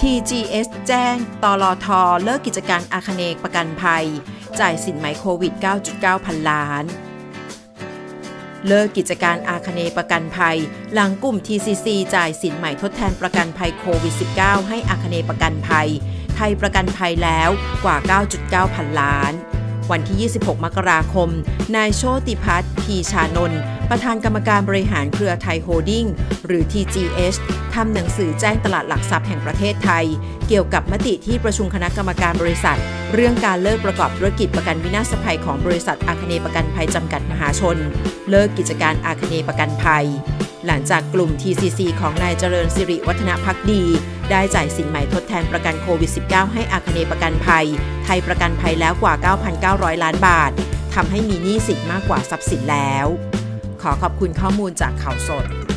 TGS แจ้ง ตลทเลิกกิจการอาคเนกประกันภัย จ่ายสินไหมโควิด 9.9 พันล้าน เลิกกิจการอาคเนประกันภัย หลังกลุ่ม TCC จ่ายสินใหม่ทดแทนประกันภัยโควิด -19 ให้อาคเนประกันภัย ไทยประกันภัยแล้วกว่า 9.9 พันล้าน วันที่ 26 มกราคม นายโชติพัฒน์พีชานนท์ประธานกรรมการบริหารเครือไทยโฮดิ้งหรือ TGH ทำหนังสือแจ้งตลาดหลักทรัพย์แห่งประเทศไทย เกี่ยวกับมติที่ประชุมคณะกรรมการบริษัท เรื่องการเลิกประกอบธุรกิจประกันวินาศภัยของบริษัทอาคเนประกันภัยจำกัดมหาชน เลิกกิจการอาคเนประกันภัย หลังจากกลุ่ม TCC ของนายเจริญสิริวัฒนพักดี ได้จ่ายสินใหม่ทดแทนประกันโควิด -19 ให้อาคเนประกันภัย ทยประกันภัยแล้วกว่า 9,900 ล้านบาททำให้มีหนี้สินมากกว่าทรัพย์สินแล้ว ขอขอบคุณข้อมูลจากข่าวสด